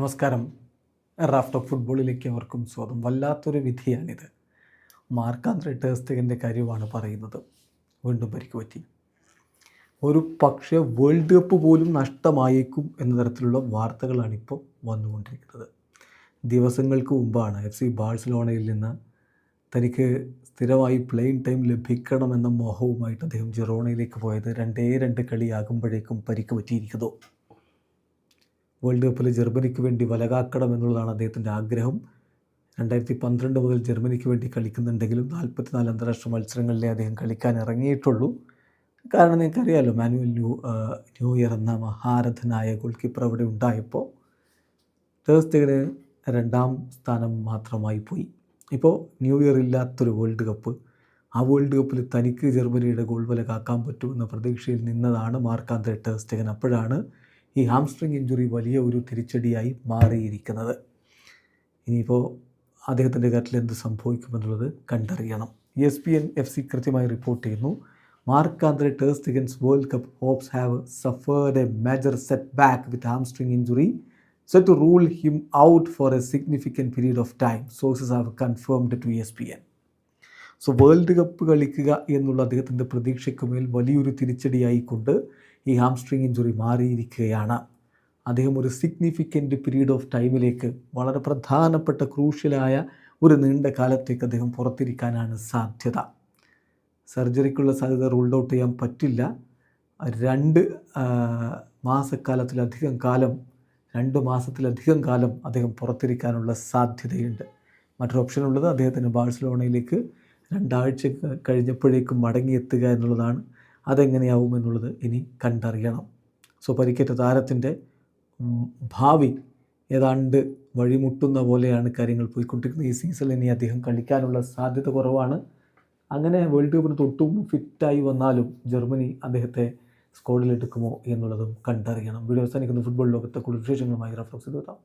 നമസ്കാരം. Raft of ഫുട്ബോളിലേക്ക് അവർക്കും സ്വാഗതം. വല്ലാത്തൊരു വിധിയാണിത്. മാർക്കാന്ത്ര ടേസ്റ്റകന്റെ കാര്യമാണ് പറയുന്നത്. വീണ്ടും പരിക്ക് പറ്റി. ഒരു പക്ഷേ വേൾഡ് കപ്പ് പോലും നഷ്ടമായേക്കും എന്ന തരത്തിലുള്ള വാർത്തകളാണ് ഇപ്പോൾ വന്നുകൊണ്ടിരിക്കുന്നത്. ദിവസങ്ങൾക്ക് മുമ്പാണ് എഫ് സി ബാഴ്സലോണയിൽ നിന്ന് തനിക്ക് സ്ഥിരമായി പ്ലെയിൻ ടൈം ലഭിക്കണമെന്ന മോഹവുമായിട്ട് അദ്ദേഹം ജെറോണയിലേക്ക് പോയത്. രണ്ടേ രണ്ട് കളിയാകുമ്പോഴേക്കും പരിക്ക് പറ്റിയിരിക്കുന്നു. വേൾഡ് കപ്പിൽ ജർമ്മനിക്ക് വേണ്ടി വലകാക്കണം എന്നുള്ളതാണ് അദ്ദേഹത്തിന്റെ ആഗ്രഹം. രണ്ടായിരത്തി പന്ത്രണ്ട് മുതൽ ജർമ്മനിക്ക് വേണ്ടി കളിക്കുന്നുണ്ടെങ്കിലും നാൽപ്പത്തിനാല് അന്താരാഷ്ട്ര മത്സരങ്ങളിലേ അദ്ദേഹം കളിക്കാൻ ഇറങ്ങിയിട്ടുള്ളൂ. കാരണം നിങ്ങൾക്കറിയാമല്ലോ മാനുവൽ ന്യൂ ആ, ന്യൂ ഇയർ എന്ന മഹാരഥനായ ഗോൾ കീപ്പർ അവിടെ ഉണ്ടായപ്പോൾ തേഴ്സ്ഡേയുടെ രണ്ടാം സ്ഥാനം മാത്രമായി പോയി. ഇപ്പോൾ ന്യൂ ഇയർ ഇല്ലാത്തൊരു വേൾഡ് കപ്പ്. ആ വേൾഡ് കപ്പിൽ തനിക്ക് ജർമ്മനിയുടെ ഗോൾ വല കാക്കാൻ പറ്റുമെന്ന പ്രതീക്ഷയിൽ നിന്നതാണ് മാർക്കാന്തര ടേസ്റ്റഗൻ അപ്പോഴാണ് ഈ ഹാംസ്ട്രിങ് ഇഞ്ചുറി വലിയ ഒരു തിരിച്ചടിയായി മാറിയിരിക്കുന്നത് ഇനിയിപ്പോൾ അദ്ദേഹത്തിന്റെ കാര്യത്തിൽ എന്ത് സംഭവിക്കുമെന്നുള്ളത് കണ്ടറിയണം S P N F C കൃത്യമായി റിപ്പോർട്ട് ചെയ്യുന്നു Marc Andre ter Stegen's world cup hopes have suffered a major setback with hamstring injury set to rule him out for a significant period of time. Sources have confirmed to ESPN. So world cup കളിക്കുക എന്നുള്ള അദ്ദേഹത്തിന്റെ പ്രതീക്ഷയ്ക്ക് മേൽ വലിയൊരു തിരിച്ചടിയായിക്കൊണ്ട് ഈ hamstring injury മാറിയിരിക്കുകയാണ്. അദ്ദേഹം ഒരു സിഗ്നിഫിക്കന്റ് പീരീഡ് ഓഫ് ടൈമിലേക്ക് വളരെ പ്രധാനപ്പെട്ട ക്രൂഷ്യലായ ഒരു നീണ്ട കാലത്തേക്ക് അദ്ദേഹം പുറത്തിരിക്കാനാണ് സാധ്യത. സർജറിക്കുള്ള സാധ്യത റൂൾഡ് ഔട്ട് ചെയ്യാൻ പറ്റില്ല. രണ്ട് മാസക്കാലത്തിലധികം കാലം രണ്ട് മാസത്തിലധികം കാലം അദ്ദേഹം പുറത്തിരിക്കാനുള്ള സാധ്യതയുണ്ട്. മറ്റൊരു ഓപ്ഷൻ ഉള്ളത് അദ്ദേഹത്തിന് ബാഴ്സലോണയിലേക്ക് രണ്ടാഴ്ച കഴിഞ്ഞപ്പോഴേക്കും മടങ്ങിയെത്തുക എന്നുള്ളതാണ് അതെങ്ങനെയാവും എന്നുള്ളത് ഇനി കണ്ടറിയണം. സോ പരിക്കേറ്റ താരത്തിന്റെ ഭാവി ഏതാണ്ട് വഴിമുട്ടുന്ന പോലെയാണ് കാര്യങ്ങൾ പോയിക്കൊണ്ടിരിക്കുന്നത്. ഈ സീസണിൽ ഇനി അദ്ദേഹം കളിക്കാനുള്ള സാധ്യത കുറവാണ്. അങ്ങനെ വേൾഡ് കപ്പിന് തൊട്ടും ഫിറ്റായി വന്നാലും ജർമ്മനി അദ്ദേഹത്തെ സ്കോഡിലെടുക്കുമോ എന്നുള്ളതും കണ്ടറിയണം. വീഡിയോ അവസാനിക്കുന്ന. ഫുട്ബോൾ ലോകത്തെ കൂടുതൽ വിശേഷങ്ങളുമായി റഫ്ലക്സ് എത്താം